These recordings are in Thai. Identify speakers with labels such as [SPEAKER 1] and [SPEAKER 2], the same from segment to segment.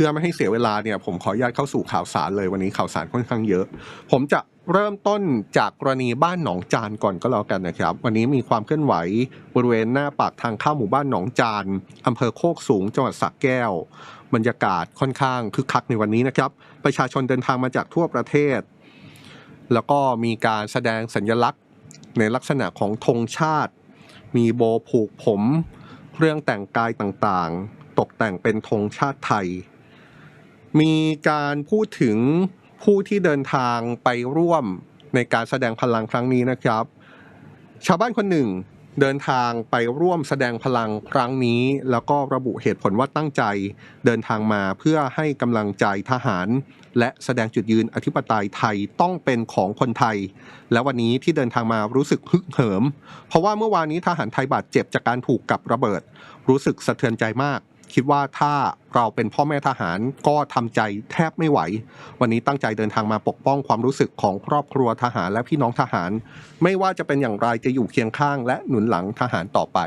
[SPEAKER 1] พื่อไม่ให้เสียเวลาเนี่ยผมขออนุญาตเข้าสู่ข่าวสารเลยวันนี้ข่าวสารค่อนข้างเยอะ ผมจะเริ่มต้นจากกรณีบ้านหนองจานก่อนก็แล้วกันนะครับ วันนี้มีความเคลื่อนไหวบริเวณหน้าปากทางเข้าหมู่บ้านหนองจานอำเภอโคกสูงจังหวัดสระแก้ว บรรยากาศค่อนข้างคึกคักในวันนี้นะครับ ประชาชนเดินทางมาจากทั่วประเทศ แล้วก็มีการแสดงสัญลักษณ์ในลักษณะของธงชาติ มีโบผูกผม เครื่องแต่งกายต่างๆ ตกแต่งเป็นธงชาติไทย มีการพูดถึงผู้ที่เดินทางไปร่วมในการแสดงพลังครั้งนี้นะครับ ชาวบ้านคนหนึ่งเดินทางไปร่วมแสดงพลังครั้งนี้ แล้วก็ระบุเหตุผลว่าตั้งใจเดินทางมาเพื่อให้กำลังใจทหาร และแสดงจุดยืนอธิปไตยไทยต้องเป็นของคนไทย และวันนี้ที่เดินทางมารู้สึกฮึกเหิม เพราะว่าเมื่อวานนี้ทหารไทยบาดเจ็บจากการถูกกับระเบิด รู้สึกสะเทือนใจมาก คิดว่าถ้าเราเป็นพ่อแม่ทหารก็ทำใจแทบไม่ไหว วันนี้ตั้งใจเดินทางมาปกป้องความรู้สึกของครอบครัวทหารและพี่น้องทหาร ไม่ว่าจะเป็นอย่างไรจะอยู่เคียงข้าง และหนุนหลังทหารต่อไป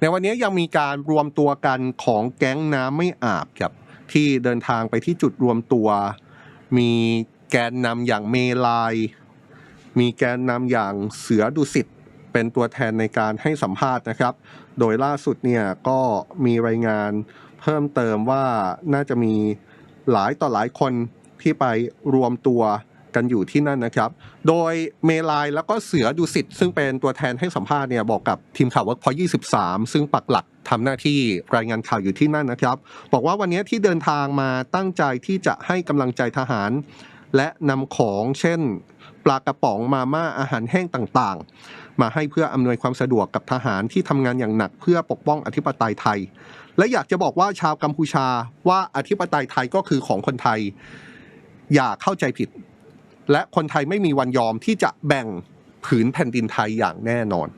[SPEAKER 1] ในวันนี้ยังมีการรวมตัวกันของแก๊งน้ำไม่อาบครับที่เดินทางไปที่จุดรวมตัว มีแกนนำอย่างเมลาย มีแกนนำอย่างเสือดุสิตเป็นตัวแทนในการให้สัมภาษณ์นะครับ โดยล่าสุดเนี่ยก็มีรายงานเพิ่มเติมว่าน่าจะมีหลายต่อหลายคนที่ไปรวมตัวกันอยู่ที่นั่นนะครับ โดยเมลายแล้วก็เสือดุสิตซึ่งเป็นตัวแทนให้สัมภาษณ์เนี่ยบอกกับทีมข่าว Workpoint 23 ซึ่งปักหลักทำหน้าที่รายงานข่าวอยู่ที่นั่นนะครับ บอกว่าวันนี้ที่เดินทางมาตั้งใจที่จะให้กำลังใจทหาร และนำของเช่น ปลากระป๋องมาม่าอาหารแห้งต่างๆ มาให้เพื่ออำนวยความสะดวกกับทหารที่ทำงานอย่างหนักเพื่อปกป้องอธิปไตยไทย และอยากจะบอกว่าชาวกัมพูชาว่าอธิปไตยไทยก็คือของคนไทย อย่าเข้าใจผิด และคนไทยไม่มีวันยอมที่จะแบ่งผืนแผ่นดินไทยอย่างแน่นอน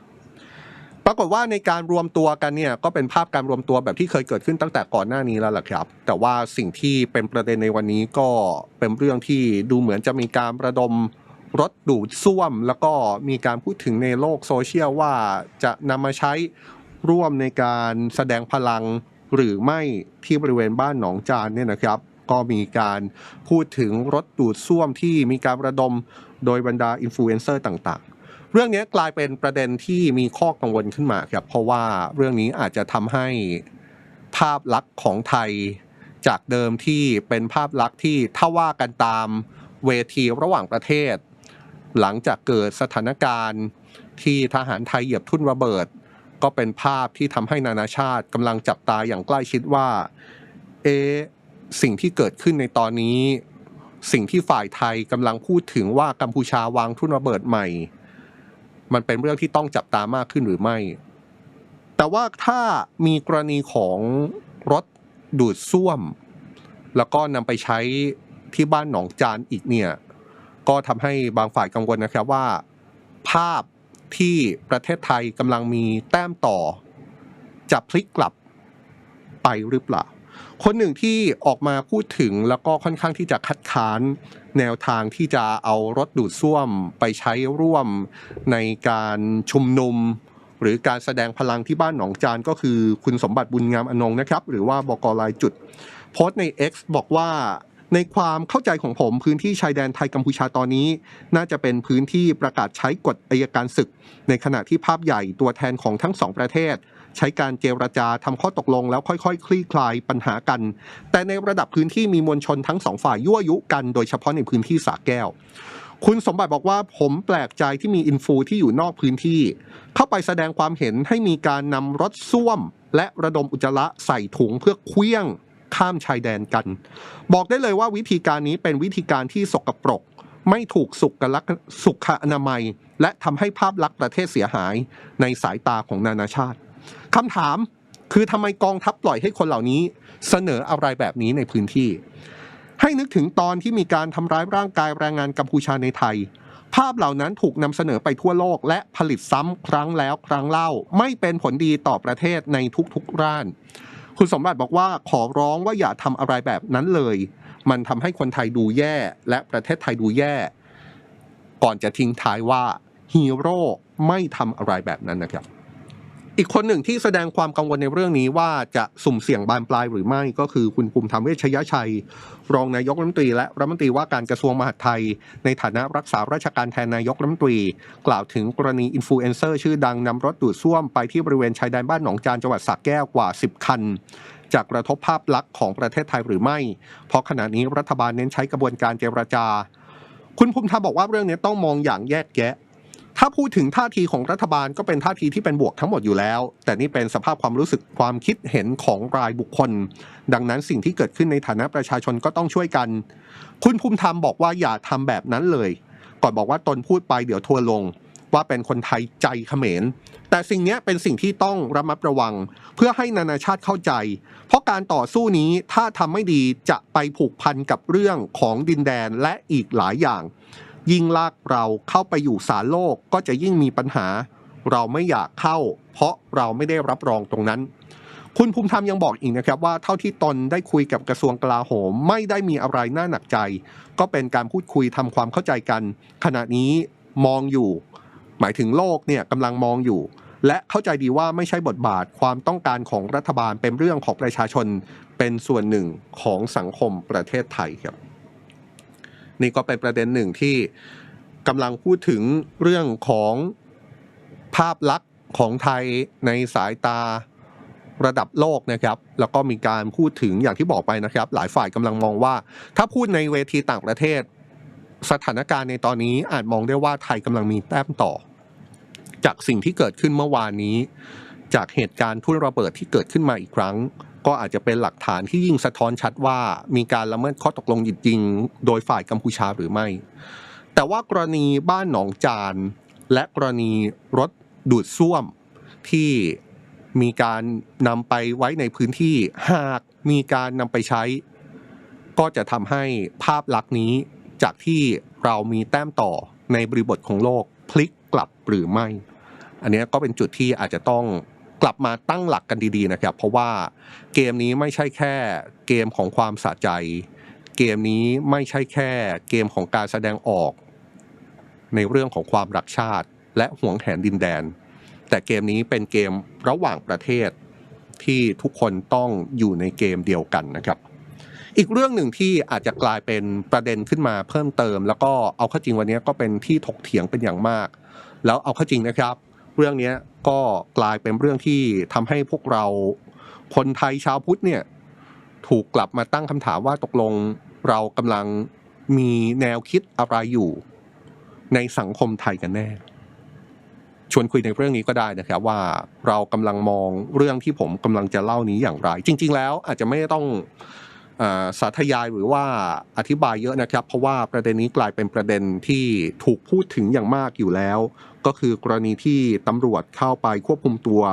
[SPEAKER 1] ปรากฏว่าในการรวมตัวกันเนี่ยก็เป็นภาพการรวมตัวแบบที่เคยเกิดขึ้นตั้งแต่ก่อนหน้านี้แล้วล่ะครับ แต่ว่าสิ่งที่เป็นประเด็นในวันนี้ก็เป็นเรื่องที่ดูเหมือนจะมีการระดมรถดูดซ่วม แล้วก็มีการพูดถึงในโลกโซเชียลว่าจะนำมาใช้ร่วมในการแสดงพลังหรือไม่ที่บริเวณบ้านหนองจานเนี่ยนะครับ ก็มีการพูดถึงรถดูดซ่วมที่มีการระดมโดยบรรดาอินฟลูเอนเซอร์ต่าง เรื่องนี้กลายเป็นประเด็นที่มีข้อกังวลขึ้นมาครับเพราะว่าเรื่องนี้อาจจะทำให้ภาพลักษณ์ของไทยจากเดิมที่เป็นภาพลักษณ์ที่ถ้าว่ากันตามเวทีระหว่างประเทศ หลังจากเกิดสถานการณ์ที่ทหารไทยเหยียบทุ่นระเบิด ก็เป็นภาพที่ทำให้นานาชาติกำลังจับตาอย่างใกล้ชิดว่า เอสิ่งที่เกิดขึ้นในตอนนี้ สิ่งที่ฝ่ายไทยกำลังพูดถึงว่ากัมพูชาวางทุ่นระเบิดใหม่ มันเป็นเรื่องที่ต้องจับตามากขึ้นหรือไม่ แต่ว่าถ้ามีกรณีของรถดูดซ่วม แล้วก็นำไปใช้ที่บ้านหนองจานอีกเนี่ย ก็ทำให้บางฝ่ายกังวลนะครับว่า ภาพที่ประเทศไทยกำลังมีแต้มต่อ จะพลิกกลับไปหรือเปล่า คนหนึ่งที่ออกมาพูดถึงแล้วก็ค่อนข้างที่จะคัดค้าน แนวทางที่จะเอารถดูดซ่วมไปใช้ร่วมในการชุมนุม หรือการแสดงพลังที่บ้านหนองจานก็คือคุณสมบัติบุญงามอนงนะครับ หรือว่าบกลายจุด โพสต์ใน X บอกว่าในความเข้าใจของผมพื้นที่ชายแดนไทยกัมพูชาตอนนี้ น่าจะเป็นพื้นที่ประกาศใช้กฎอายการศึก ในขณะที่ภาพใหญ่ตัวแทนของทั้งสองประเทศ ใช้การเจรจาทำข้อตกลงแล้วค่อยๆคลี่คลายปัญหากัน แต่ในระดับพื้นที่มีมวลชนทั้งสองฝ่ายยั่วยุกันโดยเฉพาะในพื้นที่สระแก้ว คุณสมบัติบอกว่าผมแปลกใจที่มีอินฟูที่อยู่นอกพื้นที่ เข้าไปแสดงความเห็นให้มีการนำรถส้วม และระดมอุจจาระใส่ถุงเพื่อเคลี้ยงข้ามชายแดนกัน บอกได้เลยว่าวิธีการนี้เป็นวิธีการที่สกปรก ไม่ถูกสุขลักษณ์สุขอนามัย และทำให้ภาพลักษณ์ประเทศเสียหายในสายตาของนานาชาติ คำถามคือทำไมกองทัพปล่อยให้คนเหล่านี้ เสนออะไรแบบนี้ในพื้นที่ ให้นึกถึงตอนที่มีการทำร้ายร่างกายแรงงานกัมพูชาในไทย ภาพเหล่านั้นถูกนำเสนอไปทั่วโลก และผลิตซ้ำครั้งแล้วครั้งเล่า ไม่เป็นผลดีต่อประเทศในทุกๆร้าน คุณสมบัติบอกว่าขอร้องว่าอย่าทำอะไรแบบนั้นเลย มันทำให้คนไทยดูแย่ และประเทศไทยดูแย่ ก่อนจะทิ้งท้ายว่าฮีโร่ไม่ทำอะไรแบบนั้นนะครับ อีกคนหนึ่งที่แสดงความกังวลในเรื่องนี้ว่าจะสุ่มเสี่ยงบานปลายหรือไม่ก็คือคุณภูมิธรรมเวชยชัย รองนายกรัฐมนตรีและรัฐมนตรีว่าการกระทรวงมหาดไทย ในฐานะรักษาราชการแทนนายกรัฐมนตรี กล่าวถึงกรณีอินฟลูเอนเซอร์ชื่อดังนำรถดูดซ่วมไปที่บริเวณชายแดนบ้านหนองจานจังหวัดสระแก้วกว่า 10 คันจากกระทบภาพลักษณ์ของประเทศไทยหรือไม่ เพราะขณะนี้รัฐบาลเน้นใช้กระบวนการเจรจา คุณภูมิธรรมบอกว่าเรื่องนี้ต้องมองอย่างแยกแยะ ถ้าพูดถึงท่าทีของรัฐบาลก็เป็นท่าทีที่เป็นบวกทั้งหมดอยู่แล้ว แต่นี่เป็นสภาพความรู้สึกความคิดเห็นของรายบุคคล ดังนั้นสิ่งที่เกิดขึ้นในฐานะประชาชนก็ต้องช่วยกัน คุณภูมิธรรมบอกว่าอย่าทำแบบนั้นเลย ก่อนบอกว่าตนพูดไปเดี๋ยวทัวลง ว่าเป็นคนไทยใจเขมร แต่สิ่งนี้เป็นสิ่งที่ต้องระมัดระวัง เพื่อให้นานาชาติเข้าใจ เพราะการต่อสู้นี้ถ้าทำไม่ดีจะไปผูกพันกับเรื่องของดินแดนและอีกหลายอย่าง ยิ่งลากเราเข้าไปอยู่สารโลกก็จะยิ่งมีปัญหา เราไม่อยากเข้า เพราะเราไม่ได้รับรองตรงนั้น คุณภูมิธรรมยังบอกอีกนะครับว่าเท่าที่ตนได้คุยกับกระทรวงกลาโหมไม่ได้มีอะไรน่าหนักใจ ก็เป็นการพูดคุยทำความเข้าใจกัน ขณะนี้มองอยู่ หมายถึงโลกเนี่ยกำลังมองอยู่และเข้าใจดีว่าไม่ใช่บทบาทความต้องการของรัฐบาลเป็นเรื่องของประชาชนเป็นส่วนหนึ่งของสังคมประเทศไทยครับ นี่ก็เป็นประเด็นหนึ่งที่กำลังพูดถึงเรื่องของภาพลักษณ์ของไทยในสายตาระดับโลกนะครับ แล้วก็มีการพูดถึงอย่างที่บอกไปนะครับ หลายฝ่ายกำลังมองว่า ถ้าพูดในเวทีต่างประเทศ สถานการณ์ในตอนนี้อาจมองได้ว่าไทยกำลังมีแต้มต่อ จากสิ่งที่เกิดขึ้นเมื่อวานนี้ จากเหตุการณ์ทุ่นระเบิดที่เกิดขึ้นมาอีกครั้ง ก็อาจจะเป็นหลักฐานที่ยิ่งสะท้อนชัดว่ามีการละเมิดข้อตกลงจริงๆโดยฝ่ายกัมพูชาหรือไม่ แต่ว่ากรณีบ้านหนองจาน และกรณีรถดูดซ่วมที่มีการนำไปไว้ในพื้นที่หากมีการนำไปใช้ ก็จะทำให้ภาพลักษณ์นี้จากที่เรามีแต้มต่อในบริบทของโลกพลิกกลับหรือไม่ อันนี้ก็เป็นจุดที่อาจจะต้อง กลับมาตั้งหลักกันดีๆนะครับ เพราะว่าเกมนี้ไม่ใช่แค่เกมของความสะใจ เกมนี้ไม่ใช่แค่เกมของการแสดงออก ในเรื่องของความรักชาติ และห่วงแหนดินแดน แต่เกมนี้เป็นเกมระหว่างประเทศที่ทุกคนต้องอยู่ในเกมเดียวกันนะครับอีกเรื่องหนึ่งที่อาจจะกลายเป็นประเด็นขึ้นมาเพิ่มเติม แล้วก็เอาข้าจริงวันนี้ก็เป็นที่ถกเถียงเป็นอย่างมาก แล้วเอาข้าจริงนะครับ เรื่องนี้ ก็กลายเป็นเรื่องที่ทำให้พวกเราคนไทยชาวพุทธเนี่ยถูกกลับมาตั้งคำถามว่าตกลงเรากำลังมีแนวคิดอะไรอยู่ในสังคมไทยกันแน่ ชวนคุยในเรื่องนี้ก็ได้นะครับว่าเรากำลังมองเรื่องที่ผมกำลังจะเล่านี้อย่างไร จริง ๆ แล้วอาจจะไม่ต้องสาธยายหรือว่าอธิบายเยอะนะครับ เพราะว่าประเด็นนี้กลายเป็นประเด็นที่ถูกพูดถึงอย่างมากอยู่แล้ว ก็คือกรณีที่ตำรวจเข้าไปควบคุมตัว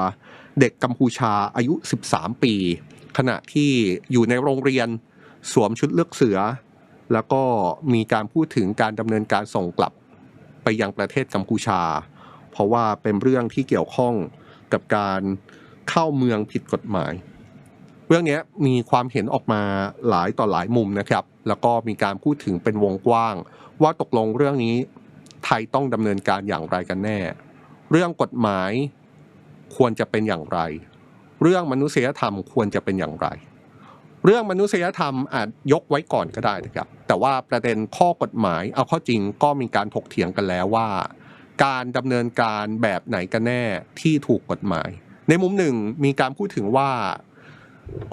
[SPEAKER 1] เด็กกัมพูชาอายุ 13 ปี ขณะที่อยู่ในโรงเรียนสวมชุดเลือกเสือ แล้วก็มีการพูดถึงการดำเนินการส่งกลับไปยังประเทศกัมพูชา เพราะว่าเป็นเรื่องที่เกี่ยวข้องกับการเข้าเมืองผิดกฎหมาย เรื่องนี้มีความเห็นออกมาหลายต่อหลายมุมนะครับ แล้วก็มีการพูดถึงเป็นวงกว้าง ว่าตกลงเรื่องนี้ ไทยต้องดำเนินการอย่างไรกันแน่ เรื่องกฎหมายควรจะเป็นอย่างไร เรื่องมนุษยธรรมควรจะเป็นอย่างไร เรื่องมนุษยธรรมอาจยกไว้ก่อนก็ได้นะครับ แต่ว่าประเด็นข้อกฎหมาย เอาข้อจริงก็มีการถกเถียงกันแล้วว่า การดำเนินการแบบไหนกันแน่ที่ถูกกฎหมาย ในมุมหนึ่งมีการพูดถึงว่า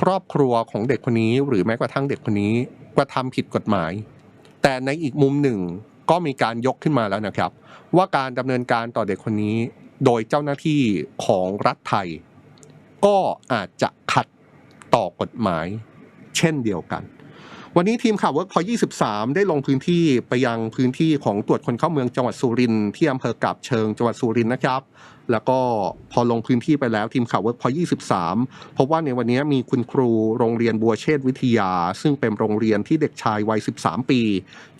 [SPEAKER 1] ครอบครัวของเด็กคนนี้หรือแม้กระทั่งเด็กคนนี้กระทำผิดกฎหมาย แต่ในอีกมุมหนึ่ง ก็มีการยกขึ้นมาแล้วนะครับ ว่าการดำเนินการต่อเด็กคนนี้ โดยเจ้าหน้าที่ของรัฐไทย ก็อาจจะขัดต่อกฎหมาย เช่นเดียวกัน วันนี้ทีมข่าวเวิร์กพอ23 ได้ลงพื้นที่ไปยังพื้นที่ของตรวจคนเข้าเมืองจังหวัดสุรินทร์ที่อำเภอกาบเชิงจังหวัดสุรินทร์นะครับ แล้วก็พอลงพื้นที่ไปแล้วทีมข่าวเวิร์กพอ23พบว่าในวันนี้มีคุณครูโรงเรียนบัวเชษวิทยา ซึ่งเป็นโรงเรียนที่เด็กชายวัย 13 ปี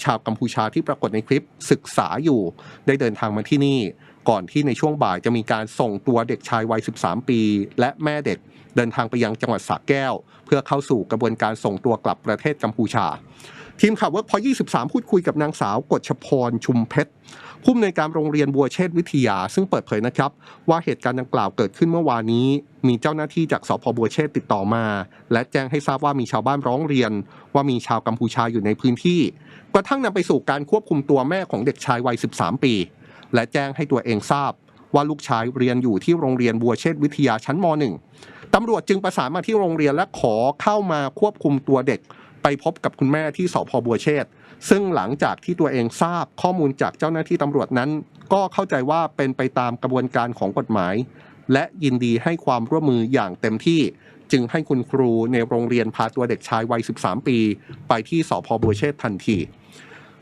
[SPEAKER 1] ชาวกัมพูชาที่ปรากฏในคลิปศึกษาอยู่ ได้เดินทางมาที่นี่ ก่อนที่ในช่วงบ่ายจะมีการส่งตัวเด็กชายวัย 13 ปี และแม่เด็กเดินทางไปยังจังหวัดสระแก้ว พื่อเข้าสู่กระบวนการส่งตัวกลับประเทศกัมพูชา ทีมข่าวเวิร์กพอ 23 พูดคุยกับนางสาวกฎชพรชุมเพชรผู้อำนวยการโรงเรียนบัวเชษวิทยา ซึ่งเปิดเผยนะครับ ว่าเหตุการณ์ดังกล่าวเกิดขึ้นเมื่อวานนี้ มีเจ้าหน้าที่จากสพบัวเชษติดต่อมา และแจ้งให้ทราบว่ามีชาวบ้านร้องเรียน ว่ามีชาวกัมพูชาอยู่ในพื้นที่ กระทั่งนำไปสู่การควบคุมตัวแม่ของเด็กชายวัย 13 ปี และแจ้งให้ตัวเองทราบว่าลูกชายเรียนอยู่ที่โรงเรียนบัวเชษวิทยาชั้นม .1 ตำรวจจึงประสานมาที่โรงเรียนและขอเข้ามาควบคุมตัวเด็ก ไปพบกับคุณแม่ที่สพบัวเชษซึ่งหลังจากที่ตัวเองทราบข้อมูลจากเจ้าหน้าที่ตำรวจนั้น ก็เข้าใจว่าเป็นไปตามกระบวนการของกฎหมาย และยินดีให้ความร่วมมืออย่างเต็มที่จึงให้คุณครูในโรงเรียนพาตัวเด็กชายวัย 13 ปี ไปที่สพบัวเชษทันที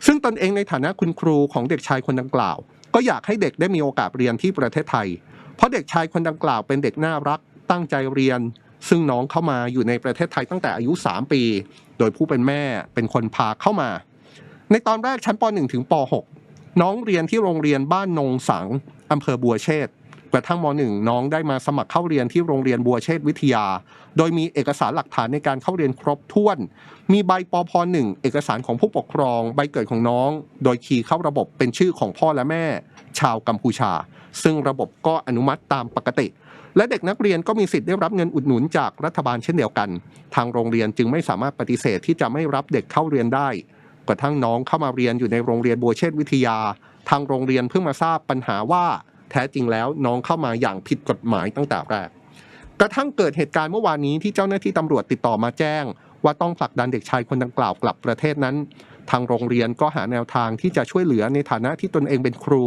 [SPEAKER 1] ซึ่งตนเองในฐานะคุณครูของเด็กชายคนดังกล่าว ก็อยากให้เด็กได้มีโอกาสเรียนที่ประเทศไทย เพราะเด็กชายคนดังกล่าวเป็นเด็กน่ารัก ตั้งใจเรียน ซึ่งน้องเข้ามาอยู่ในประเทศไทยตั้งแต่อายุ 3 ปี โดยผู้เป็นแม่เป็นคนพาเข้ามา ในตอนแรกชั้นป .1 ถึงป .6 น้องเรียนที่โรงเรียนบ้านนงสังอำเภอบัวเชษกระทั่งม .1 น้องได้มาสมัครเข้าเรียนที่โรงเรียนบัวเชษวิทยา โดยมีเอกสารหลักฐานในการเข้าเรียนครบถ้วน มีใบปพ .1 เอกสารของผู้ปกครอง ใบเกิดของน้อง โดยคีย์เข้าระบบเป็นชื่อของพ่อและแม่ ชาวกัมพูชา ซึ่งระบบก็อนุมัติตามปกติ และเด็กนักเรียนก็มีสิทธิ์ได้รับเงินอุดหนุนจากรัฐบาลเช่นเดียวกัน ทางโรงเรียนจึงไม่สามารถปฏิเสธที่จะไม่รับเด็กเข้าเรียนได้ กระทั่งน้องเข้ามาเรียนอยู่ในโรงเรียนบัวเชษวิทยา ทางโรงเรียนเพิ่งมาทราบปัญหาว่า แท้จริงแล้วน้องเข้ามาอย่างผิดกฎหมายตั้งแต่แรก กระทั่งเกิดเหตุการณ์เมื่อวานนี้ที่เจ้าหน้าที่ตำรวจติดต่อมาแจ้ง ว่าต้องผลักดันเด็กชายคนดังกล่าวกลับประเทศนั้น ทางโรงเรียนก็หาแนวทางที่จะช่วยเหลือในฐานะที่ตนเองเป็นครู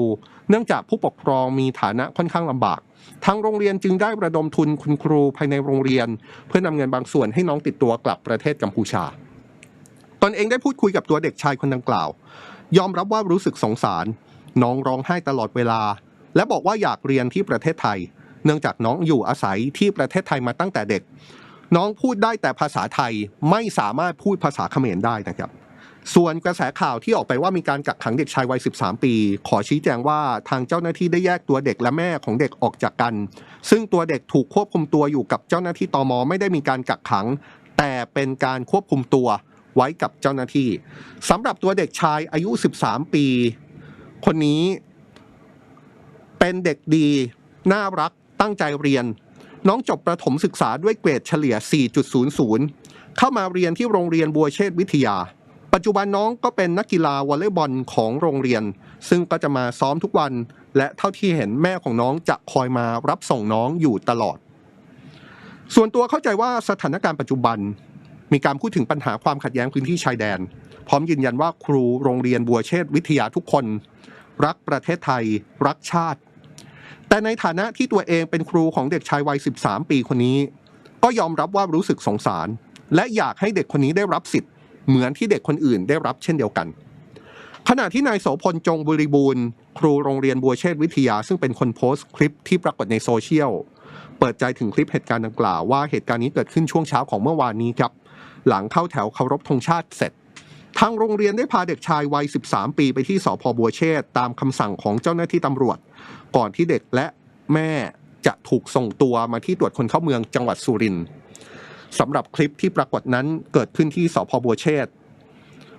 [SPEAKER 1] เนื่องจากผู้ปกครองมีฐานะค่อนข้างลำบาก ทางโรงเรียนจึงได้ระดมทุนคุณครูภายในโรงเรียน เพื่อนำเงินบางส่วนให้น้องติดตัวกลับประเทศกัมพูชา ตนเองได้พูดคุยกับตัวเด็กชายคนดังกล่าว ยอมรับว่ารู้สึกสงสาร น้องร้องไห้ตลอดเวลา และบอกว่าอยากเรียนที่ประเทศไทย เนื่องจากน้องอยู่อาศัยที่ประเทศไทยมาตั้งแต่เด็ก น้องพูดได้แต่ภาษาไทยไม่สามารถพูดภาษาเขมรได้นะครับ ส่วนกระแสข่าวที่ออกไปว่ามีการกักขังเด็กชายวัย 13 ปี ขอชี้แจงว่าทางเจ้าหน้าที่ได้แยกตัวเด็กและแม่ของเด็กออกจากกัน ซึ่งตัวเด็กถูกควบคุมตัวอยู่กับเจ้าหน้าที่ตมไม่ได้มีการกักขัง แต่เป็นการควบคุมตัวไว้กับเจ้าหน้าที่สำหรับตัวเด็กชายอายุ 13 ปี คนนี้เป็นเด็กดี น่ารักตั้งใจเรียน น้องจบประถมศึกษาด้วยเกรดเฉลี่ย 4.00 เข้ามาเรียนที่โรงเรียนบัวเชษวิทยา ปัจจุบันน้องก็เป็นนักกีฬาวอลเลย์บอลของโรงเรียน ซึ่งก็จะมาซ้อมทุกวัน และเท่าที่เห็นแม่ของน้องจะคอยมารับส่งน้องอยู่ตลอด ส่วนตัวเข้าใจว่าสถานการณ์ปัจจุบัน มีการพูดถึงปัญหาความขัดแย้งพื้นที่ชายแดน พร้อมยืนยันว่าครูโรงเรียนบัวเชษวิทยาทุกคน รักประเทศไทย รักชาติ แต่ในฐานะที่ตัวเองเป็นครูของเด็กชายวัย 13 ปีคนนี้ ก็ยอมรับว่ารู้สึกสงสาร และอยากให้เด็กคนนี้ได้รับสิทธิ เหมือนที่เด็กคนอื่นได้รับเช่นเดียวกัน ขณะที่นายโสพลจงบริบูรณ์ ครูโรงเรียนบัวเชษวิทยา ซึ่งเป็นคนโพสต์คลิปที่ปรากฏในโซเชียลเปิดใจถึงคลิปเหตุการณ์ดังกล่าวว่าเหตุการณ์นี้เกิดขึ้นช่วงเช้าของเมื่อวานนี้ครับ หลังเข้าแถวเคารพธงชาติเสร็จทางโรงเรียนได้พาเด็กชายวัย 13 ปีไปที่สพบัวเชษตามคำสั่งของเจ้าหน้าที่ตำรวจ ก่อนที่เด็กและแม่จะถูกส่งตัวมาที่ตรวจคนเข้าเมืองจังหวัดสุรินทร์ สำหรับคลิปที่ปรากฏนั้นเกิดขึ้นที่สพบัวเชษฐ์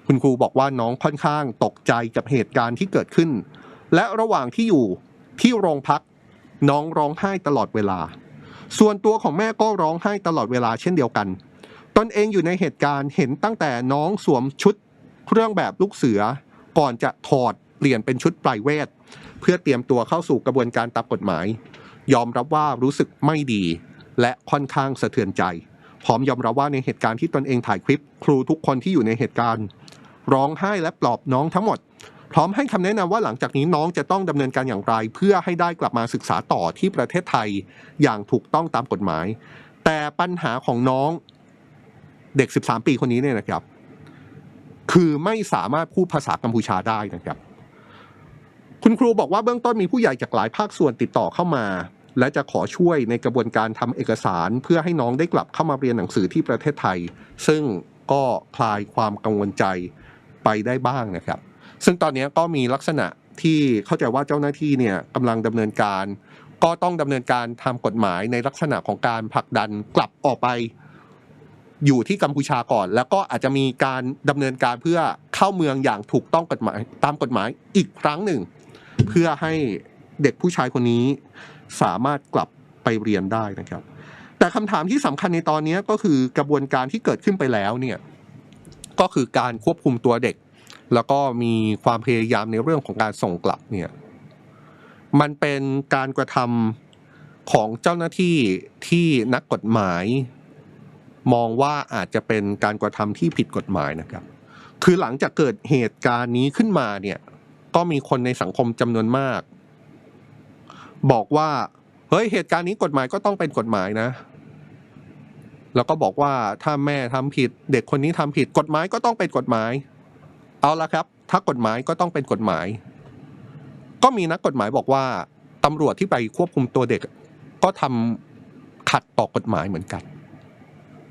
[SPEAKER 1] คุณครูบอกว่าน้องค่อนข้างตกใจกับเหตุการณ์ที่เกิดขึ้น และระหว่างที่อยู่ที่โรงพัก น้องร้องไห้ตลอดเวลา ส่วนตัวของแม่ก็ร้องไห้ตลอดเวลาเช่นเดียวกัน ตนเองอยู่ในเหตุการณ์เห็นตั้งแต่น้องสวมชุดเครื่องแบบลูกเสือ ก่อนจะถอดเปลี่ยนเป็นชุดปลายเวท เพื่อเตรียมตัวเข้าสู่กระบวนการตามกฎหมาย ยอมรับว่ารู้สึกไม่ดี และค่อนข้างสะเทือนใจ พร้อมยอมรับว่าในเหตุการณ์ที่ตนเองถ่ายคลิป ครูทุกคนที่อยู่ในเหตุการณ์ ร้องไห้และปลอบน้องทั้งหมด พร้อมให้คำแนะนำว่าหลังจากนี้น้องจะต้องดำเนินการอย่างไร เพื่อให้ได้กลับมาศึกษาต่อที่ประเทศไทยอย่างถูกต้องตามกฎหมาย แต่ปัญหาของน้องเด็ก 13 ปีคนนี้เนี่ยนะครับ คือไม่สามารถพูดภาษากัมพูชาได้นะครับ คุณครูบอกว่าเบื้องต้นมีผู้ใหญ่จากหลายภาคส่วนติดต่อเข้ามา และจะขอช่วยในกระบวนการทำเอกสาร เพื่อให้น้องได้กลับเข้ามาเรียนหนังสือที่ประเทศไทย ซึ่งก็คลายความกังวลใจไปได้บ้างนะครับ ซึ่งตอนนี้ก็มีลักษณะที่เข้าใจว่าเจ้าหน้าที่เนี่ยกำลังดำเนินการ ก็ต้องดำเนินการทำกฎหมายในลักษณะของการผลักดันกลับออกไป อยู่ที่กัมพูชาก่อน แล้วก็อาจจะมีการดำเนินการเพื่อเข้าเมืองอย่างถูกต้องกฎหมายตามกฎหมายอีกครั้งหนึ่ง เพื่อให้เด็กผู้ชายคนนี้ สามารถกลับไปเรียนได้นะครับ แต่คำถามที่สำคัญในตอนนี้ก็คือกระบวนการที่เกิดขึ้นไปแล้วเนี่ยก็คือการควบคุมตัวเด็ก แล้วก็มีความพยายามในเรื่องของการส่งกลับเนี่ยมันเป็นการกระทำของเจ้าหน้าที่ที่นักกฎหมาย มองว่าอาจจะเป็นการกระทำที่ผิดกฎหมายนะครับ คือหลังจากเกิดเหตุการณ์นี้ขึ้นมาเนี่ยก็มีคนในสังคมจำนวนมาก บอกว่า เฮ้ยเหตุการณ์นี้กฎหมายก็ต้องเป็นกฎหมายนะ แล้วก็บอกว่าถ้าแม่ทำผิด เด็กคนนี้ทำผิด กฎหมายก็ต้องเป็นกฎหมาย เอาละครับ ถ้ากฎหมายก็ต้องเป็นกฎหมาย ก็มีนักกฎหมายบอกว่าตำรวจที่ไปควบคุมตัวเด็ก ก็ทำขัดต่อกฎหมายเหมือนกัน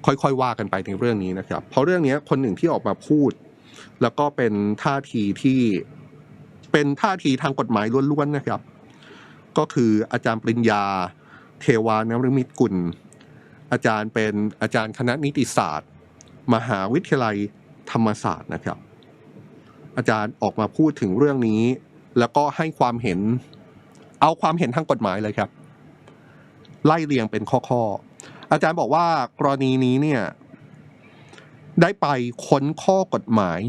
[SPEAKER 1] ค่อยๆว่ากันไปในเรื่องนี้นะครับ เพราะเรื่องนี้คนหนึ่งที่ออกมาพูด แล้วก็เป็นท่าทีที่เป็นท่าทีทางกฎหมายล้วนๆนะครับ ก็คืออาจารย์ปริญญา เทวานรมิตกุล อาจารย์เป็นอาจารย์คณะนิติศาสตร์ มหาวิทยาลัยธรรมศาสตร์นะครับ อาจารย์ออกมาพูดถึงเรื่องนี้ แล้วก็ให้ความเห็น เอาความเห็นทางกฎหมายเลยครับ ไล่เรียงเป็นข้อๆอาจารย์บอกว่ากรณีนี้เนี่ยได้ไปค้นข้อกฎหมาย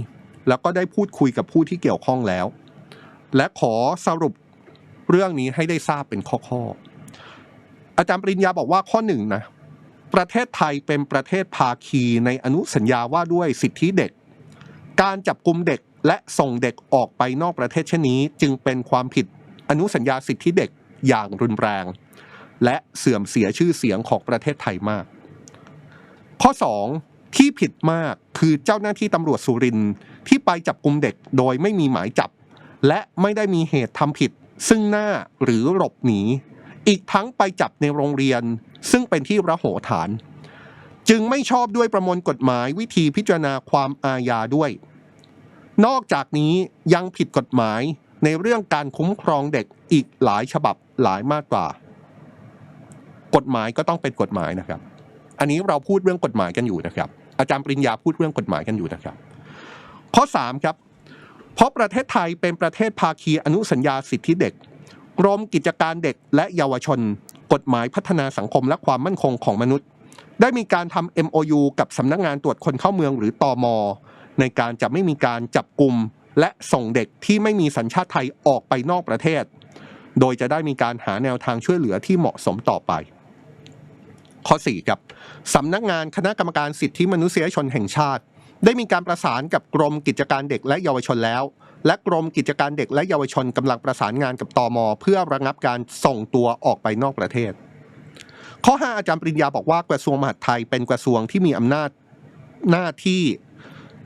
[SPEAKER 1] แล้วก็ได้พูดคุยกับผู้ที่เกี่ยวข้องแล้ว และขอสรุป เรื่องนี้ให้ได้ทราบเป็นข้อๆอาจารย์ปริญญาบอกว่าข้อหนึ่งนะประเทศไทยเป็นประเทศภาคีในอนุสัญญาว่าด้วยสิทธิเด็ก การจับกลุ่มเด็กและส่งเด็กออกไปนอกประเทศเช่นนี้ จึงเป็นความผิดอนุสัญญาสิทธิเด็กอย่างรุนแรง และเสื่อมเสียชื่อเสียงของประเทศไทยมาก ข้อ 2 ที่ผิดมากคือเจ้าหน้าที่ตำรวจสุรินที่ไปจับกลุ่มเด็กโดยไม่มีหมายจับ และไม่ได้มีเหตุทำผิด ซึ่งหน้าหรือหลบหนี อีกทั้งไปจับในโรงเรียน ซึ่งเป็นที่ระโหฐาน จึงไม่ชอบด้วยประมวลกฎหมายวิธีพิจารณาความอาญาด้วย นอกจากนี้ยังผิดกฎหมายในเรื่องการคุ้มครองเด็กอีกหลายฉบับหลายมาตรากฎหมายก็ต้องเป็นกฎหมายนะครับ อันนี้เราพูดเรื่องกฎหมายกันอยู่นะครับ อาจารย์ปริญญาพูดเรื่องกฎหมายกันอยู่นะครับ ข้อ3ครับ เพราะประเทศไทยเป็นประเทศภาคีอนุสัญญาสิทธิเด็ก กรมกิจการเด็กและเยาวชน กฎหมายพัฒนาสังคมและความมั่นคงของมนุษย์ ได้มีการทำ MOU กับสำนักงานตรวจคนเข้าเมืองหรือตอมในการจะไม่มีการจับกลุ่มและส่งเด็กที่ไม่มีสัญชาติไทยออกไปนอกประเทศ โดยจะได้มีการหาแนวทางช่วยเหลือที่เหมาะสมต่อไป ข้อ 4 ครับสำนักงานคณะกรรมการสิทธิมนุษยชนแห่งชาติ ได้มีการประสานกับกรมกิจการเด็กและเยาวชนแล้ว และกรมกิจการเด็กและเยาวชนกำลังประสานงานกับตอมเพื่อระงับการส่งตัวออกไปนอกประเทศ ข้อ 5 อาจารย์ปริญญาบอกว่ากระทรวงมหาดไทยเป็นกระทรวงที่มีอำนาจหน้าที่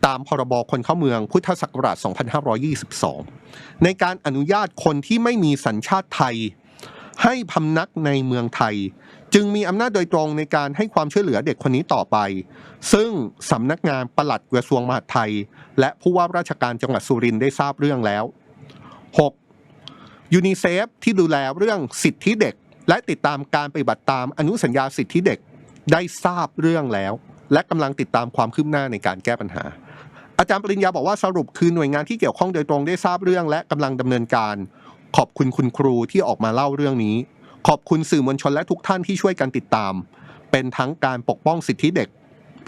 [SPEAKER 1] ตามพรบคนเข้าเมืองพุทธศักราช 2522 ในการอนุญาตคนที่ไม่มีสัญชาติไทย ให้พำนักในเมืองไทย จึงมีอำนาจโดยตรงในการให้ความช่วยเหลือเด็กคนนี้ต่อไป ซึ่งสำนักงานปลัดกระทรวงมหาดไทย และผู้ว่าราชการจังหวัดสุรินทร์ได้ทราบเรื่องแล้ว 6. ยูนิเซฟที่ดูแลเรื่องสิทธิเด็ก และติดตามการปฏิบัติตามอนุสัญญาสิทธิเด็กได้ทราบเรื่องแล้ว และกำลังติดตามความคืบหน้าในการแก้ปัญหา อาจารย์ปริญญาบอกว่าสรุปคือหน่วยงานที่เกี่ยวข้องโดยตรงได้ทราบเรื่อง และกำลังดำเนินการ ขอบคุณคุณครูที่ออกมาเล่าเรื่องนี้ ขอบคุณสื่อมวลชนและทุกท่านที่ช่วยกันติดตาม เป็นทั้งการปกป้องสิทธิเด็ก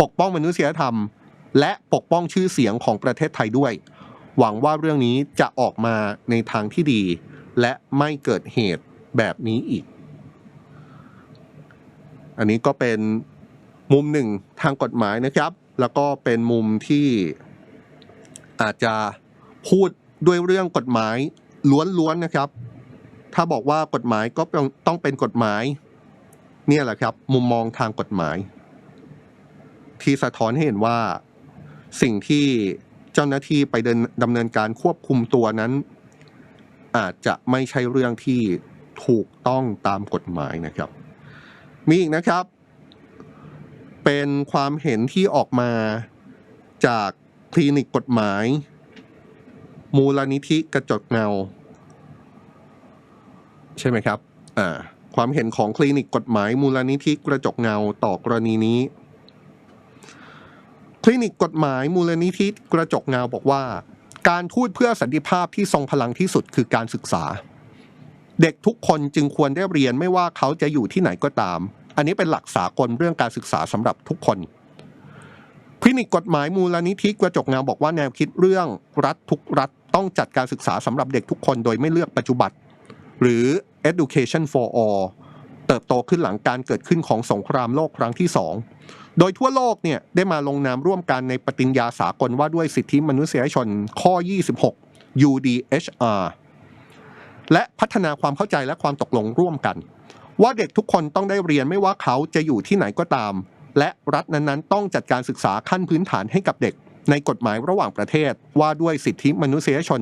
[SPEAKER 1] ปกป้องมนุษยธรรม และปกป้องชื่อเสียงของประเทศไทยด้วย หวังว่าเรื่องนี้จะออกมาในทางที่ดี และไม่เกิดเหตุแบบนี้อีก อันนี้ก็เป็นมุมหนึ่งทางกฎหมายนะครับ แล้วก็เป็นมุมที่อาจจะพูดด้วยเรื่องกฎหมายล้วนๆนะครับ ถ้าบอกว่ากฎหมายก็ต้องเป็นกฎหมาย เนี่ยแหละครับ มุมมองทางกฎหมาย ที่สะท้อนให้เห็นว่าสิ่งที่เจ้าหน้าที่ไปเดินดำเนินการควบคุมตัวนั้น อาจจะไม่ใช่เรื่องที่ถูกต้องตามกฎหมายนะครับ มีอีกนะครับ เป็นความเห็นที่ออกมาจากคลินิกกฎหมาย มูลนิธิกระจกเงา ใช่ไหมครับอ่าความเห็นของคลินิกกฎหมายมูลนิธิกระจกเงาต่อกรณีนี้ คลินิกกฎหมายมูลนิธิกระจกเงาบอกว่า การทูตเพื่อสันติภาพที่ทรงพลังที่สุดคือการศึกษา เด็กทุกคนจึงควรได้เรียนไม่ว่าเขาจะอยู่ที่ไหนก็ตาม อันนี้เป็นหลักสากลเรื่องการศึกษาสำหรับทุกคนคลินิกกฎหมายมูลนิธิกระจกเงาบอกว่าแนวคิดเรื่องรัฐทุกรัฐต้องจัดการศึกษาสำหรับเด็กทุกคนโดยไม่เลือกปัจจุบันหรือ education for all เติบโตขึ้นหลังการเกิดขึ้นของสงครามโลกครั้งที่สองโดยทั่วโลกเนี่ยได้มาลงนามร่วมกันในปฏิญญาสากลว่าด้วยสิทธิมนุษยชนข้อ 26 UDHR และพัฒนาความเข้าใจและความตกลงร่วมกัน ว่าเด็กทุกคนต้องได้เรียนไม่ว่าเขาจะอยู่ที่ไหนก็ตาม และรัฐนั้นๆ ต้องจัดการศึกษาขั้นพื้นฐานให้กับเด็ก ในกฎหมายระหว่างประเทศว่าด้วยสิทธิมนุษยชน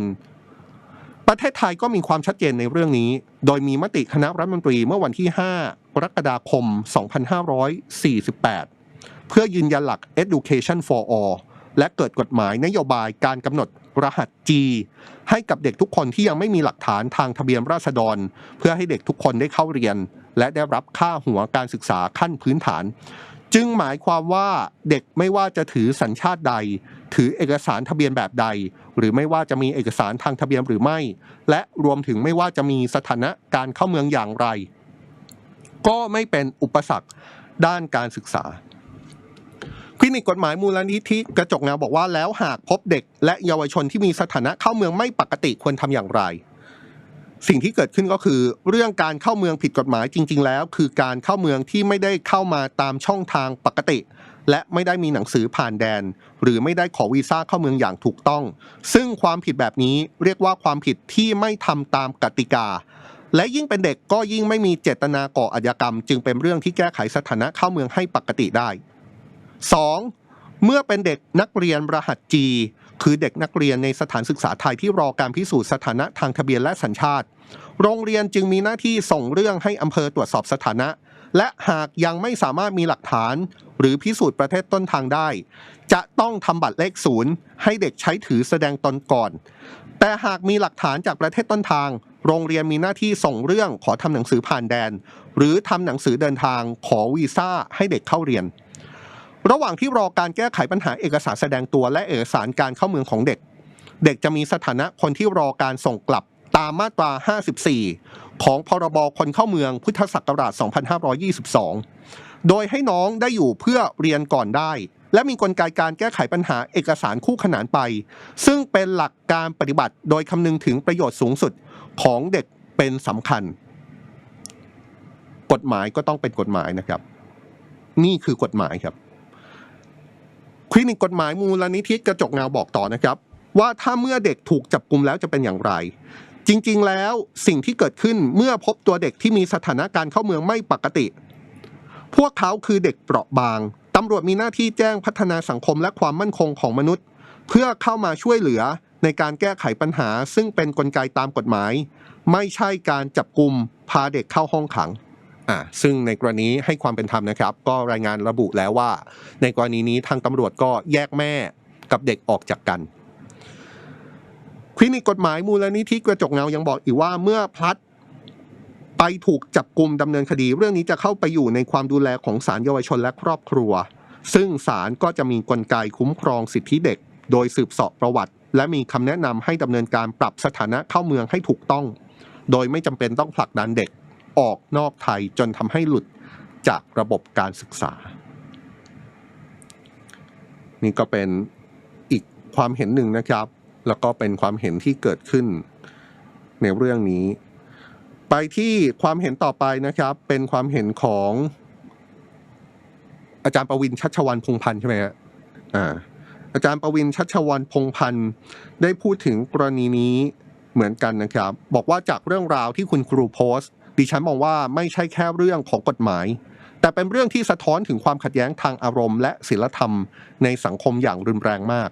[SPEAKER 1] ประเทศไทยก็มีความชัดเจนในเรื่องนี้ โดยมีมติคณะรัฐมนตรีเมื่อวันที่ 5 กรกฎาคม 2548 เพื่อยืนยันหลัก education for all และเกิดกฎหมายนโยบายการกำหนดรหัส G ให้กับเด็กทุกคนที่ยังไม่มีหลักฐานทางทะเบียนราษฎร เพื่อให้เด็กทุกคนได้เข้าเรียน และได้รับค่าหัวการศึกษาขั้นพื้นฐาน จึงหมายความว่าเด็กไม่ว่าจะถือสัญชาติใด ถือเอกสารทะเบียนแบบใด หรือไม่ว่าจะมีเอกสารทางทะเบียนหรือไม่ และรวมถึงไม่ว่าจะมีสถานะการเข้าเมืองอย่างไร ก็ไม่เป็นอุปสรรคด้านการศึกษาคลินิกกฎหมายมูลนิธิกระจกเงาบอกว่าแล้วหากพบเด็ก และเยาวชนที่มีสถานะเข้าเมืองไม่ปกติควรทำอย่างไร สิ่งที่เกิดขึ้นก็คือ เรื่องการเข้าเมืองผิดกฎหมายจริง ๆ แล้ว คือการเข้าเมืองที่ไม่ได้เข้ามาตามช่องทางปกติ และไม่ได้มีหนังสือผ่านแดน หรือไม่ได้ขอวีซ่าเข้าเมืองอย่างถูกต้อง ซึ่งความผิดแบบนี้เรียกว่าความผิดที่ไม่ทำตามกติกา และยิ่งเป็นเด็กก็ยิ่งไม่มีเจตนาก่ออาชญากรรม จึงเป็นเรื่องที่แก้ไขสถานะเข้าเมืองให้ปกติได้ 2. เมื่อเป็นเด็กนักเรียนรหัส G คือเด็กนักเรียนในสถานศึกษาไทยที่รอการพิสูจน์สถานะทางทะเบียนและสัญชาติ โรงเรียนจึงมีหน้าที่ส่งเรื่องให้อำเภอตรวจสอบสถานะ และหากยังไม่สามารถมีหลักฐาน หรือพิสูจน์ประเทศต้นทางได้ จะต้องทำบัตรเลขศูนย์ให้เด็กใช้ถือแสดงตนก่อน แต่หากมีหลักฐานจากประเทศต้นทาง โรงเรียนมีหน้าที่ส่งเรื่องขอทำหนังสือผ่านแดน หรือทำหนังสือเดินทางขอวีซ่าให้เด็กเข้าเรียนระหว่างที่รอการแก้ไขปัญหาเอกสารแสดงตัวและเอกสารการเข้าเมืองของเด็ก เด็กจะมีสถานะคนที่รอการส่งกลับ ตามมาตรา 54 ของพรบคนเข้าเมืองพุทธศักราช 2522 โดยให้น้องได้อยู่เพื่อเรียนก่อนได้ และมีกลไกการแก้ไขปัญหาเอกสารคู่ขนานไป ซึ่งเป็นหลักการปฏิบัติโดยคำนึงถึงประโยชน์สูงสุดของเด็กเป็นสำคัญ กฎหมายก็ต้องเป็นกฎหมายนะครับ นี่คือกฎหมายครับคลินิกกฎหมายมูลนิธิกระจกเงาบอกต่อนะครับ ว่าถ้าเมื่อเด็กถูกจับกลุ่มแล้วจะเป็นอย่างไร จริง ๆ แล้วสิ่งที่เกิดขึ้นเมื่อพบตัวเด็กที่มีสถานการณ์เข้าเมืองไม่ปกติ พวกเขาคือเด็กเปราะบาง ตำรวจมีหน้าที่แจ้งพัฒนาสังคมและความมั่นคงของมนุษย์ เพื่อเข้ามาช่วยเหลือในการแก้ไขปัญหา ซึ่งเป็นนกลไกตามกฎหมาย ไม่ใช่การจับกลุ่มพาเด็กเข้าห้องขังอ่าซึ่งในกรณีให้ความเป็นธรรมนะครับ ก็รายงานระบุแล้วว่า ในกรณีนี้ทางตำรวจก็แยกแม่กับเด็กออกจากกัน คลินิกกฎหมายมูลนิธิกระจกเงายังบอกอีกว่าเมื่อพลัดไปถูกจับกลุ่มดำเนินคดี เรื่องนี้จะเข้าไปอยู่ในความดูแลของศาลเยาวชนและครอบครัว ซึ่งศาลก็จะมีกลไกคุ้มครองสิทธิเด็ก โดยสืบสอบประวัติ และมีคำแนะนำให้ดำเนินการปรับสถานะเข้าเมืองให้ถูกต้อง โดยไม่จำเป็นต้องผลักดันเด็กออกนอกไทยจนทำให้หลุดจากระบบการศึกษา นี่ก็เป็นอีกความเห็นหนึ่งนะครับ แล้วก็เป็นความเห็นที่เกิดขึ้นในเรื่องนี้ ไปที่ความเห็นต่อไปนะครับ เป็นความเห็นของอาจารย์ประวินชัชวันพงพันธ์ใช่ไหมฮะอ่าอาจารย์ประวินชัชวันพงพันธ์ได้พูดถึงกรณีนี้เหมือนกันนะครับ บอกว่าจากเรื่องราวที่คุณครูโพสต์ดิฉันมองว่าไม่ใช่แค่เรื่องของกฎหมาย แต่เป็นเรื่องที่สะท้อนถึงความขัดแย้งทางอารมณ์ และศีลธรรมในสังคมอย่างรุนแรงมาก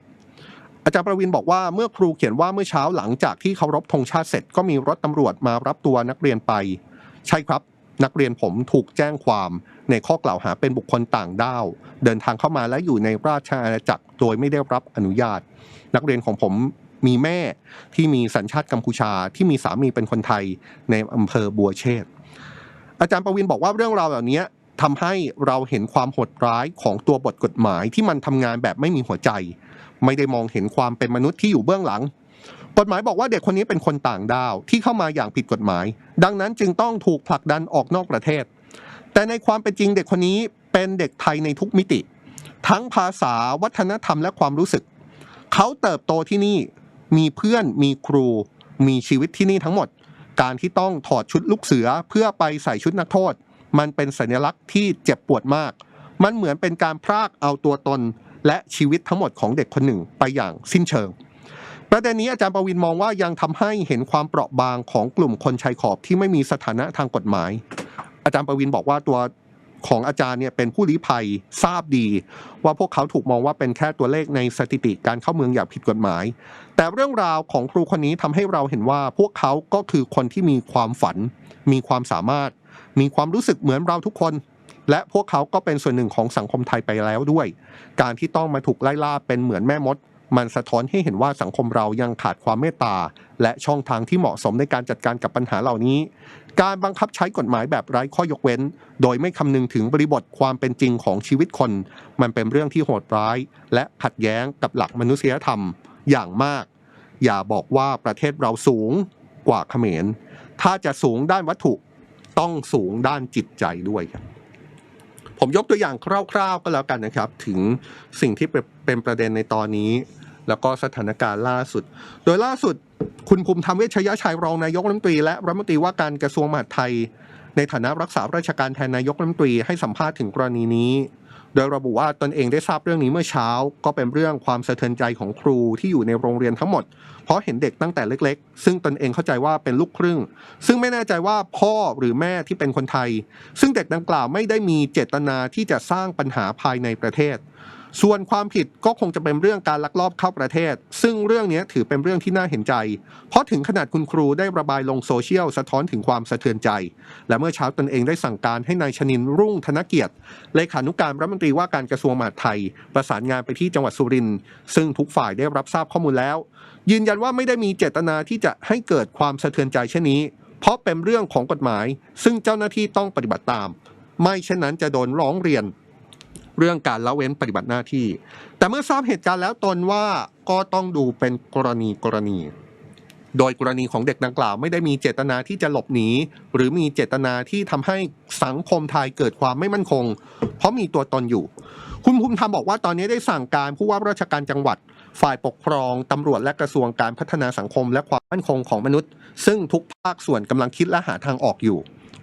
[SPEAKER 1] อาจารย์ประวินบอกว่าเมื่อครูเขียนว่าเมื่อเช้าหลังจากที่เคารพธงชาติเสร็จก็มีรถตำรวจมารับตัวนักเรียนไป ใช่ครับ นักเรียนผมถูกแจ้งความในข้อกล่าวหาเป็นบุคคลต่างด้าว เดินทางเข้ามาและอยู่ในราชอาณาจักรโดยไม่ได้รับอนุญาต นักเรียนของผมมีแม่ที่มีสัญชาติกัมพูชาที่มีสามีเป็นคนไทยในอำเภอบัวเชษอาจารย์ประวินบอกว่าเรื่องราวเหล่านี้ทำให้เราเห็นความโหดร้ายของตัวบทกฎหมายที่มันทำงานแบบไม่มีหัวใจ ไม่ได้มองเห็นความเป็นมนุษย์ที่อยู่เบื้องหลัง กฎหมายบอกว่าเด็กคนนี้เป็นคนต่างดาวที่เข้ามาอย่างผิดกฎหมาย ดังนั้นจึงต้องถูกผลักดันออกนอกประเทศ แต่ในความเป็นจริงเด็กคนนี้เป็นเด็กไทยในทุกมิติ ทั้งภาษาวัฒนธรรมและความรู้สึก เขาเติบโตที่นี่มีเพื่อนมีครู มีชีวิตที่นี่ทั้งหมด การที่ต้องถอดชุดลูกเสือเพื่อไปใส่ชุดนักโทษ มันเป็นสัญลักษณ์ที่เจ็บปวดมาก มันเหมือนเป็นการพรากเอาตัวตน และชีวิตทั้งหมดของเด็กคนหนึ่งไปอย่างสิ้นเชิง ประเด็นนี้อาจารย์ประวินมองว่ายังทำให้เห็นความเปราะบางของกลุ่มคนชายขอบที่ไม่มีสถานะทางกฎหมาย อาจารย์ประวินบอกว่าตัวของอาจารย์เนี่ยเป็นผู้ลี้ภัยทราบดี ว่าพวกเขาถูกมองว่าเป็นแค่ตัวเลขในสถิติการเข้าเมืองอย่างผิดกฎหมาย แต่เรื่องราวของครูคนนี้ทำให้เราเห็นว่าพวกเขาก็คือคนที่มีความฝัน มีความสามารถ มีความรู้สึกเหมือนเราทุกคน และพวกเขาก็เป็นส่วนหนึ่งของสังคมไทยไปแล้วด้วย การที่ต้องมาถูกไล่ล่าเป็นเหมือนแม่มด มันสะท้อนให้เห็นว่าสังคมเรายังขาดความเมตตา และช่องทางที่เหมาะสมในการจัดการกับปัญหาเหล่านี้ การบังคับใช้กฎหมายแบบไร้ข้อยกเว้น โดยไม่คำนึงถึงบริบทความเป็นจริงของชีวิตคน มันเป็นเรื่องที่โหดร้าย และขัดแย้งกับหลักมนุษยธรรม อย่างมาก อย่าบอกว่าประเทศเราสูงกว่าเขมร ถ้าจะสูงด้านวัตถุ ต้องสูงด้านจิตใจด้วยครับ ผมยกตัวอย่างคร่าวๆก็แล้วกันนะครับ ถึงสิ่งที่เป็นเป็นประเด็นในตอนนี้ แล้วก็สถานการณ์ล่าสุด โดยล่าสุดคุณภูมิธรรมเวชยชัยรองนายกรัฐมนตรีและรัฐมนตรีว่าการกระทรวงมหาดไทย ในฐานะรักษาราชการแทนนายกรัฐมนตรีให้สัมภาษณ์ถึงกรณีนี้ โดยระบุว่าตนเองได้ทราบเรื่องนี้เมื่อเช้า ก็เป็นเรื่องความสะเทือนใจของครูที่อยู่ในโรงเรียนทั้งหมด เพราะเห็นเด็กตั้งแต่เล็ก ๆ ซึ่งตนเองเข้าใจว่าเป็นลูกครึ่ง ซึ่งไม่แน่ใจว่าพ่อหรือแม่ที่เป็นคนไทย ซึ่งเด็กดังกล่าวไม่ได้มีเจตนาที่จะสร้างปัญหาภายในประเทศ ส่วนความผิดก็คงจะเป็นเรื่องการลักลอบเข้าประเทศ ซึ่งเรื่องนี้ถือเป็นเรื่องที่น่าเห็นใจ เพราะถึงขนาดคุณครูได้ระบายลงโซเชียลสะท้อนถึงความสะเทือนใจ และเมื่อเช้าตนเองได้สั่งการให้นายชนินร์รุ่งธนเกียรติเลขานุการรัฐมนตรีว่าการกระทรวงมหาดไทย ประสานงานไปที่จังหวัดสุรินทร์ซึ่งทุกฝ่ายได้รับทราบข้อมูลแล้ว ยืนยันว่าไม่ได้มีเจตนาที่จะให้เกิดความสะเทือนใจเช่นนี้ เพราะเป็นเรื่องของกฎหมาย ซึ่งเจ้าหน้าที่ต้องปฏิบัติตาม ไม่เช่นนั้นจะโดนร้องเรียน เรื่องการละเว้นปฏิบัติหน้าที่ แต่เมื่อทราบเหตุการณ์แล้วตนว่าก็ต้องดูเป็นกรณีกรณี โดยกรณีของเด็กดังกล่าวไม่ได้มีเจตนาที่จะหลบหนี หรือมีเจตนาที่ทำให้สังคมไทยเกิดความไม่มั่นคง เพราะมีตัวตนอยู่ คุณภูมิธรรมบอกว่าตอนนี้ได้สั่งการผู้ว่าราชการจังหวัดฝ่ายปกครอง ตำรวจและกระทรวงการพัฒนาสังคม และความมั่นคงของมนุษย์ ซึ่งทุกภาคส่วนกำลังคิดและหาทางออกอยู่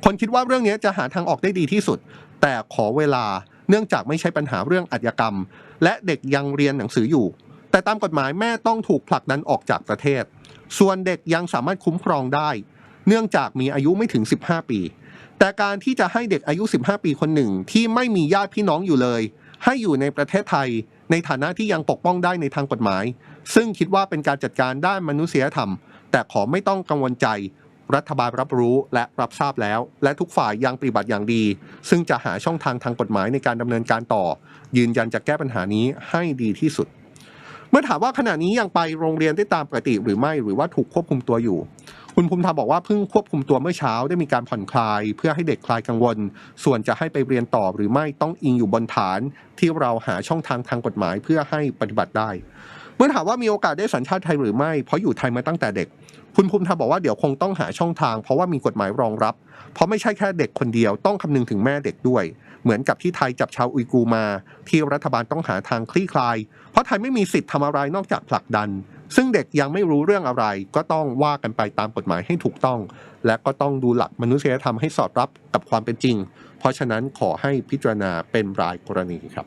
[SPEAKER 1] คนคิดว่าเรื่องนี้จะหาทางออกได้ดีที่สุด แต่ขอเวลา เนื่องจากไม่ใช่ปัญหาเรื่องอาชญากรรม และเด็กยังเรียนหนังสืออยู่ แต่ตามกฎหมายแม่ต้องถูกผลักดันออกจากประเทศ ส่วนเด็กยังสามารถคุ้มครองได้ เนื่องจากมีอายุไม่ถึง 15 ปี แต่การที่จะให้เด็กอายุ 15 ปีคนหนึ่งที่ไม่มีญาติพี่น้องอยู่เลย ให้อยู่ในประเทศไทย ในฐานะที่ยังปกป้องได้ในทางกฎหมาย ซึ่งคิดว่าเป็นการจัดการด้านมนุษยธรรม แต่ขอไม่ต้องกังวลใจ รัฐบาลรับรู้และรับทราบแล้ว และทุกฝ่ายยังปฏิบัติอย่างดี ซึ่งจะหาช่องทางทางกฎหมายในการดำเนินการต่อ ยืนยันจะแก้ปัญหานี้ให้ดีที่สุด เมื่อถามว่าขณะนี้ยังไปโรงเรียนได้ตามปกติหรือไม่หรือว่าถูกควบคุมตัวอยู่ คุณภูมิธรรมบอกว่าเพิ่งควบคุมตัวเมื่อเช้าได้มีการผ่อนคลาย เพื่อให้เด็กคลายกังวล ส่วนจะให้ไปเรียนต่อหรือไม่ต้องอิงอยู่บนฐาน ที่เราหาช่องทางทางกฎหมายเพื่อให้ปฏิบัติได้ มื่อถามว่ามีโอกาสได้สัญชาติไทยหรือไม่ เพราะอยู่ไทยมาตั้งแต่เด็ก คุณภูมิธรรมบอกว่าเดี๋ยวคงต้องหาช่องทาง เพราะว่ามีกฎหมายรองรับ เพราะไม่ใช่แค่เด็กคนเดียวต้องคำนึงถึงแม่เด็กด้วย เหมือนกับที่ไทยจับชาวอุยกูมา ที่รัฐบาลต้องหาทางคลี่คลาย เพราะไทยไม่มีสิทธิ์ทำอะไรนอกจากผลักดัน ซึ่งเด็กยังไม่รู้เรื่องอะไร ก็ต้องว่ากันไปตามกฎหมายให้ถูกต้อง และก็ต้องดูหลักมนุษยธรรมให้สอดรับกับความเป็นจริง เพราะฉะนั้นขอให้พิจารณาเป็นรายกรณีครับ